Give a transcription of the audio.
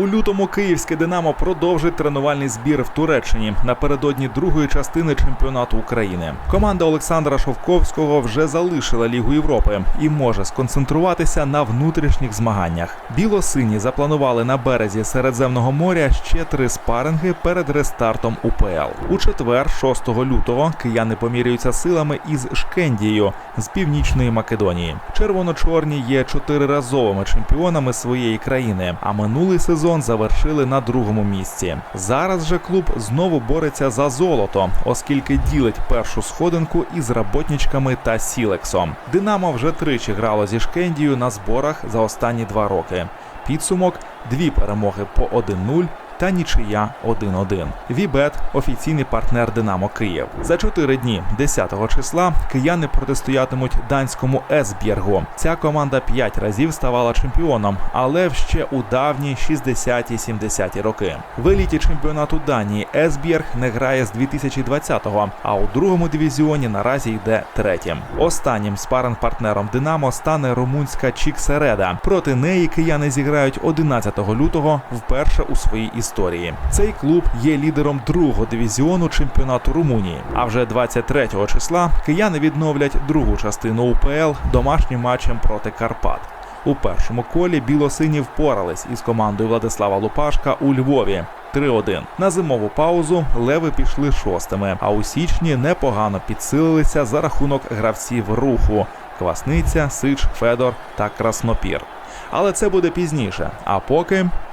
У лютому київське Динамо продовжить тренувальний збір в Туреччині напередодні другої частини чемпіонату України. Команда Олександра Шовковського вже залишила Лігу Європи і може сконцентруватися на внутрішніх змаганнях. Білосині запланували на березі Середземного моря ще три спаринги перед рестартом УПЛ. У четвер, 6 лютого, кияни поміряються силами із Шкендією з північної Македонії. Червоно-чорні є чотириразовими чемпіонами своєї країни, а минулий сезон завершили на другому місці. Зараз же клуб знову бореться за золото, оскільки ділить першу сходинку із роботничками та Сілексом. Динамо вже тричі грало зі Шкендією на зборах за останні два роки. Підсумок дві перемоги по 1-0 та нічия 1-1. Вібет офіційний партнер Динамо Київ. За чотири дні 10 числа кияни протистоятимуть данському Есбєргу. Ця команда п'ять разів ставала чемпіоном, але ще у давні 60-70 роки. В еліті чемпіонату Данії Есбєрг не грає з 2020-го, а у другому дивізіоні наразі йде третім. Останнім спаринг-партнером Динамо стане румунська Чіксереда. Проти неї кияни зіграють 11 лютого вперше у своїй історії. Цей клуб є лідером другого дивізіону чемпіонату Румунії. А вже 23 числа кияни відновлять другу частину УПЛ домашнім матчем проти Карпат. У першому колі білосині впорались із командою Владислава Лупашка у Львові. 3-1. На зимову паузу леви пішли шостими, а у січні непогано підсилилися за рахунок гравців руху Квасниця, Сич, Федор та Краснопір. Але це буде пізніше. А поки